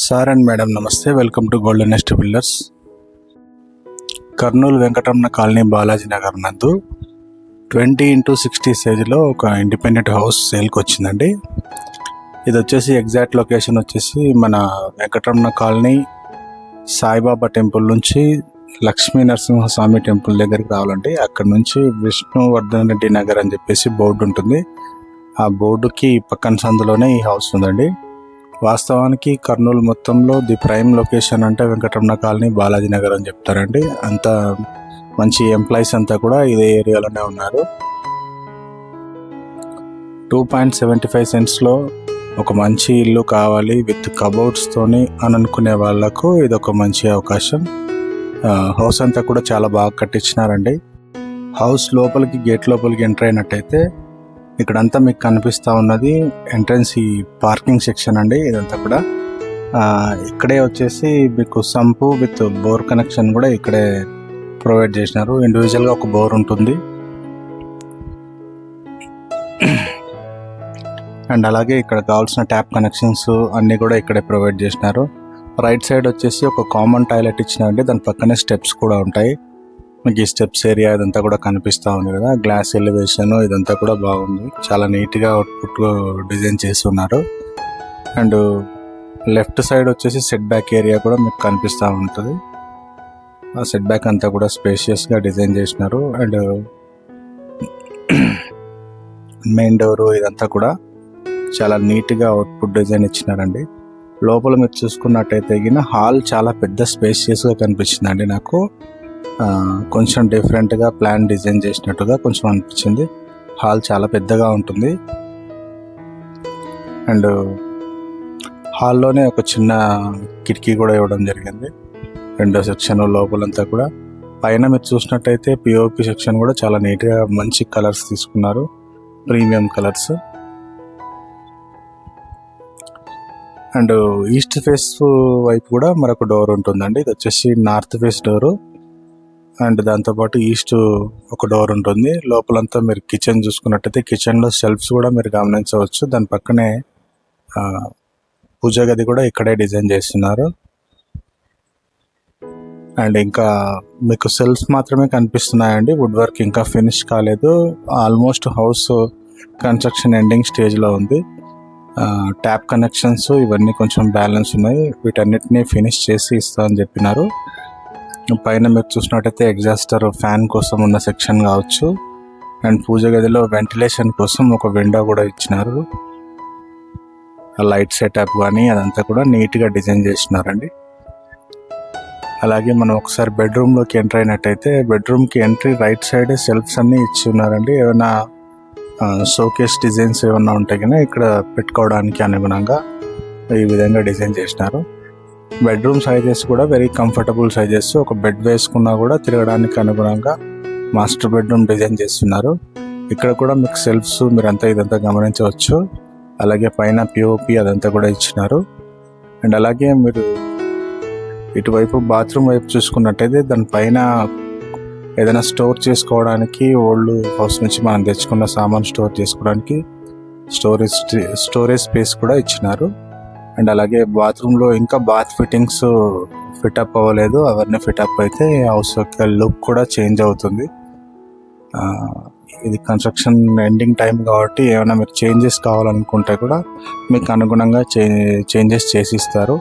Sir and madam నమస్తే welcome to golden nest builders Kurnool Venkataramana colony Balaji Nagar నందు twenty into sixty సైజులో ఒక independent house సేల్కి వచ్చిందండి. ఇది వచ్చేసి ఎగ్జాక్ట్ లొకేషన్ వచ్చేసి మన వెంకటరమణ కాలనీ సాయిబాబా టెంపుల్ నుంచి లక్ష్మీ నరసింహస్వామి టెంపుల్ దగ్గరికి రావాలండి. అక్కడ నుంచి విష్ణువర్ధన్ రెడ్డి నగర్ అని చెప్పేసి బోర్డు ఉంటుంది. ఆ బోర్డుకి పక్కన సందులోనే ఈ హౌస్ ఉందండి. వాస్తవానికి కర్నూలు మొత్తంలో ది ప్రైమ్ లొకేషన్ అంటే వెంకటరమణ కాలనీ బాలాజీ నగర్ అని చెప్తారండి. అంత మంచి ఎంప్లాయీస్ అంతా కూడా ఇదే ఏరియాలోనే ఉన్నారు. టూ పాయింట్ సెవెంటీ ఫైవ్ సెంట్స్లో ఒక మంచి ఇల్లు కావాలి విత్ కబోర్డ్స్తోని అని అనుకునే వాళ్ళకు ఇది ఒక మంచి అవకాశం. హౌస్ అంతా కూడా చాలా బాగా కట్టించినారండి. హౌస్ లోపలికి గేట్ లోపలికి ఎంటర్ అయినట్టయితే ఇక్కడంతా మీకు కనిపిస్తూ ఉన్నది ఎంట్రన్స్ ఈ పార్కింగ్ సెక్షన్ అండి ఇదంతా కూడా. ఇక్కడే వచ్చేసి మీకు సంపు విత్ బోర్ కనెక్షన్ కూడా ఇక్కడే ప్రొవైడ్ చేసినారు. ఇండివిజువల్గా ఒక బోర్ ఉంటుంది. అండ్ అలాగే ఇక్కడ కావాల్సిన ట్యాప్ కనెక్షన్స్ అన్నీ కూడా ఇక్కడే ప్రొవైడ్ చేసినారు. రైట్ సైడ్ వచ్చేసి ఒక కామన్ టాయిలెట్ ఇచ్చినారండి. దాని పక్కనే స్టెప్స్ కూడా ఉంటాయి. మీకు ఈ స్టెప్స్ ఏరియా ఇదంతా కూడా కనిపిస్తూ ఉంది కదా. గ్లాస్ ఎలివేషన్ ఇదంతా కూడా బాగుంది. చాలా నీట్గా అవుట్పుట్ డిజైన్ చేసి ఉన్నారు. అండ్ లెఫ్ట్ సైడ్ వచ్చేసి సెట్ బ్యాక్ ఏరియా కూడా మీకు కనిపిస్తూ ఉంటుంది. ఆ సెట్ బ్యాక్ అంతా కూడా స్పేషియస్గా డిజైన్ చేసినారు. అండ్ మెయిన్ డోరు ఇదంతా కూడా చాలా నీట్గా అవుట్పుట్ డిజైన్ ఇచ్చినారండి. లోపల మీరు చూసుకున్నట్టయితే గిన హాల్ చాలా పెద్ద స్పేషియస్గా కనిపించిందండి నాకు. కొంచెం డిఫరెంట్గా ప్లాన్ డిజైన్ చేసినట్టుగా కొంచెం అనిపించింది. హాల్ చాలా పెద్దగా ఉంటుంది. అండ్ హాల్లోనే ఒక చిన్న కిటికీ కూడా ఇవ్వడం జరిగింది. రెండో సెక్షన్ లోపలంతా కూడా. పైన మీరు చూసినట్టయితే పిఓపి సెక్షన్ కూడా చాలా నీట్గా మంచి కలర్స్ తీసుకున్నారు. Premium colours and east face వైపు కూడా మరొక డోర్ ఉంటుందండి. ఇది వచ్చేసి నార్త్ ఫేస్ డోరు అండ్ దాంతోపాటు ఈస్ట్ ఒక డోర్ ఉంటుంది. లోపలంతా మీరు కిచెన్ చూసుకున్నట్టయితే కిచెన్లో సెల్ఫ్స్ కూడా మీరు గమనించవచ్చు. దాని పక్కనే పూజా గది కూడా ఇక్కడే డిజైన్ చేస్తున్నారు. అండ్ ఇంకా మీకు సెల్ఫ్స్ మాత్రమే కనిపిస్తున్నాయండి. వుడ్ వర్క్ ఇంకా ఫినిష్ కాలేదు. ఆల్మోస్ట్ హౌస్ కన్స్ట్రక్షన్ ఎండింగ్ స్టేజ్లో ఉంది. ట్యాప్ కనెక్షన్స్ ఇవన్నీ కొంచెం బ్యాలెన్స్ ఉన్నాయి. వీటన్నిటిని ఫినిష్ చేసి ఇస్తా అని చెప్పినారు. పైన మీరు చూసినట్టయితే ఎగ్జాస్టర్ ఫ్యాన్ కోసం ఉన్న సెక్షన్ కావచ్చు. అండ్ పూజ గదిలో వెంటిలేషన్ కోసం ఒక విండో కూడా ఇచ్చినారు. లైట్ సెటప్ కానీ అదంతా కూడా నీట్గా డిజైన్ చేసినారండి. అలాగే మనం ఒకసారి బెడ్రూమ్లోకి ఎంటర్ అయినట్టయితే బెడ్రూమ్కి ఎంట్రీ రైట్ సైడ్ సెల్ఫ్స్ అన్నీ ఇచ్చి ఉన్నారండి. ఏమైనా షోకేస్ డిజైన్స్ ఏమైనా ఉంటాయి కానీ ఇక్కడ పెట్టుకోవడానికి అనుగుణంగా ఈ విధంగా డిజైన్ చేసినారు. బెడ్రూమ్ సైజెస్ కూడా వెరీ కంఫర్టబుల్ సైజెస్ ఒక బెడ్ వేసుకున్నా కూడా తిరగడానికి అనుగుణంగా మాస్టర్ బెడ్రూమ్ డిజైన్ చేస్తున్నారు. ఇక్కడ కూడా మీకు సెల్ఫ్స్ మీరంతా ఇదంతా గమనించవచ్చు. అలాగే పైన పిఓపి అదంతా కూడా ఇచ్చినారు. అండ్ అలాగే మీరు ఇటువైపు బాత్రూమ్ వైపు చూసుకున్నట్టయితే దానిపైన ఏదైనా స్టోర్ చేసుకోవడానికి ఓల్డ్ హౌస్ నుంచి మనం తెచ్చుకున్న సామాన్ స్టోర్ చేసుకోవడానికి స్టోరేజ్ స్టోరేజ్ స్పేస్ కూడా ఇచ్చినారు. అండ్ అలాగే బాత్రూంలో ఇంకా బాత్ ఫిట్టింగ్స్ ఫిటప్ అవ్వలేదు. అవన్నీ ఫిటప్ అయితే హౌస్ యొక్క లుక్ కూడా చేంజ్ అవుతుంది. ఇది కన్స్ట్రక్షన్ ఎండింగ్ టైం కాబట్టి ఏమైనా మీరు చేంజెస్ కావాలనుకుంటే కూడా మీకు అనుగుణంగా చే చేంజెస్ చేసి ఇస్తారు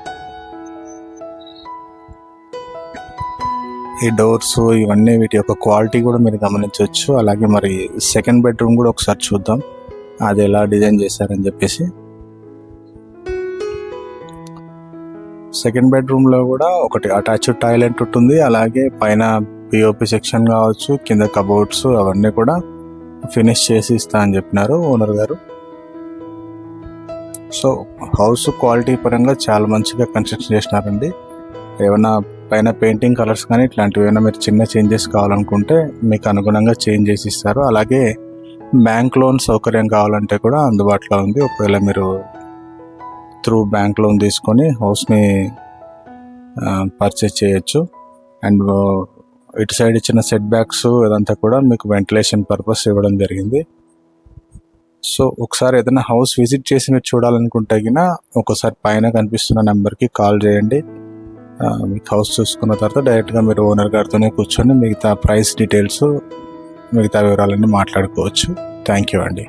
ఈ డోర్స్ ఇవన్నీ వీటి యొక్క క్వాలిటీ కూడా మీరు గమనించవచ్చు. అలాగే మరి సెకండ్ బెడ్రూమ్ కూడా ఒకసారి చూద్దాం. అది ఎలా డిజైన్ చేశారని చెప్పేసి. సెకండ్ బెడ్రూమ్లో కూడా ఒకటి అటాచ్డ్ టాయిలెట్ ఉంటుంది. అలాగే పైన పిఓపి సెక్షన్ కావచ్చు కింద కబోర్డ్స్ అవన్నీ కూడా ఫినిష్ చేసి ఇస్తా అని చెప్పినారు ఓనర్ గారు. సో హౌస్ క్వాలిటీ పరంగా చాలా మంచిగా కన్స్ట్రక్షన్ చేసినారండి. ఏమైనా పైన పెయింటింగ్ కలర్స్ కానీ ఇట్లాంటివి ఏమైనా మీరు చిన్న చేంజెస్ కావాలనుకుంటే మీకు అనుగుణంగా చేంజ్ చేసి ఇస్తారు. అలాగే బ్యాంక్ లోన్ సౌకర్యం కావాలంటే కూడా అందుబాటులో ఉంది. ఒకవేళ మీరు త్రూ బ్యాంక్ లోన్ తీసుకొని హౌస్ని పర్చేస్ చేయొచ్చు. అండ్ ఇటు సైడ్ ఇచ్చిన సెట్ బ్యాక్స్ ఇదంతా కూడా మీకు వెంటిలేషన్ పర్పస్ ఇవ్వడం జరిగింది. సో ఒకసారి ఏదైనా హౌస్ విజిట్ చేసి మీరు చూడాలనుకుంటే గిన ఒకసారి పైన కనిపిస్తున్న నెంబర్కి కాల్ చేయండి. మీకు హౌస్ చూసుకున్న తర్వాత డైరెక్ట్గా మీరు ఓనర్ గారితోనే కూర్చొని మిగతా ప్రైస్ డీటెయిల్స్ మిగతా వివరాలన్నీ మాట్లాడుకోవచ్చు. థ్యాంక్ యూ అండి.